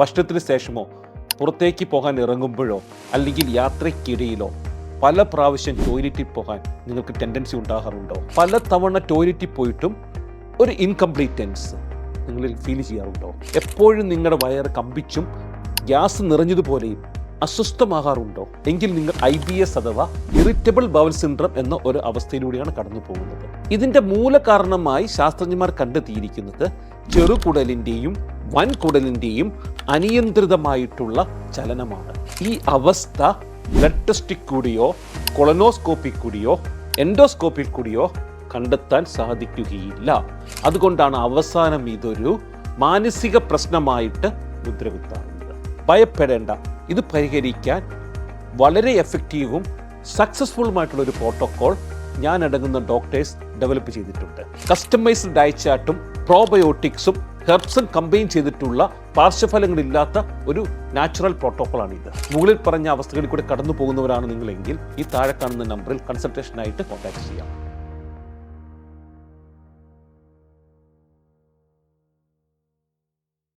ഭക്ഷണത്തിന് ശേഷമോ പുറത്തേക്ക് പോകാൻ ഇറങ്ങുമ്പോഴോ അല്ലെങ്കിൽ യാത്രയ്ക്കിടയിലോ പല പ്രാവശ്യം ടോയ്ലറ്റിൽ പോകാൻ നിങ്ങൾക്ക് ടെൻഡൻസി ഉണ്ടാകാറുണ്ടോ? പല തവണ ടോയ്ലറ്റിൽ പോയിട്ടും ഒരു ഇൻകംപ്ലീറ്റൻസ് നിങ്ങളിൽ ഫീൽ ചെയ്യാറുണ്ടോ? എപ്പോഴും നിങ്ങളുടെ വയറ് കമ്പിച്ചും ഗ്യാസ് നിറഞ്ഞതുപോലെയും അസ്വസ്ഥമാകാറുണ്ടോ? എങ്കിൽ നിങ്ങൾ ഐ ബി എസ് അഥവാ ഇറിറ്റബിൾ ബവൽ സിൻഡ്രം എന്ന ഒരു അവസ്ഥയിലൂടെയാണ് കടന്നു പോകുന്നത്. ഇതിന്റെ മൂലകാരണമായി ശാസ്ത്രജ്ഞന്മാർ കണ്ടെത്തിയിരിക്കുന്നത് ചെറുകുടലിന്റെയും വൻകുടലിന്റെയും അനിയന്ത്രിതമായിട്ടുള്ള ചലനമാണ്. ഈ അവസ്ഥ ബ്ലഡ് ടെസ്റ്റിൽ കൂടിയോ കൊളനോസ്കോപ്പിൽ കൂടിയോ എൻഡോസ്കോപ്പിൽ കൂടിയോ കണ്ടെത്താൻ സാധിക്കുകയില്ല. അതുകൊണ്ടാണ് അവസാനം ഇതൊരു മാനസിക പ്രശ്നമായിട്ട് മുദ്രകുത്താറുണ്ട്. ഭയപ്പെടേണ്ട. ഇത് പരിഹരിക്കാൻ വളരെ എഫക്റ്റീവും സക്സസ്ഫുള്ളുമായിട്ടുള്ള ഒരു പ്രോട്ടോക്കോൾ ഞാൻ അടങ്ങുന്ന ഡോക്ടേഴ്സ് ഡെവലപ്പ് ചെയ്തിട്ടുണ്ട് കസ്റ്റമൈസ്ഡ് ഡയറ്റ് ചാർട്ടും പ്രോബയോട്ടിക്സും ഹെർബ്സും കമ്പൈൻ ചെയ്തിട്ടുള്ള പാർശ്വഫലങ്ങളില്ലാത്ത ഒരു നാച്ചുറൽ പ്രോട്ടോക്കോളാണ് ഇത് മുകളിൽ പറഞ്ഞ അവസ്ഥകളിൽ കൂടെ കടന്നു പോകുന്നവരാണ് നിങ്ങളെങ്കിൽ ഈ താഴെ കാണുന്ന നമ്പറിൽ കൺസൾട്ടേഷനായിട്ട് കോൺടാക്ട് ചെയ്യാം.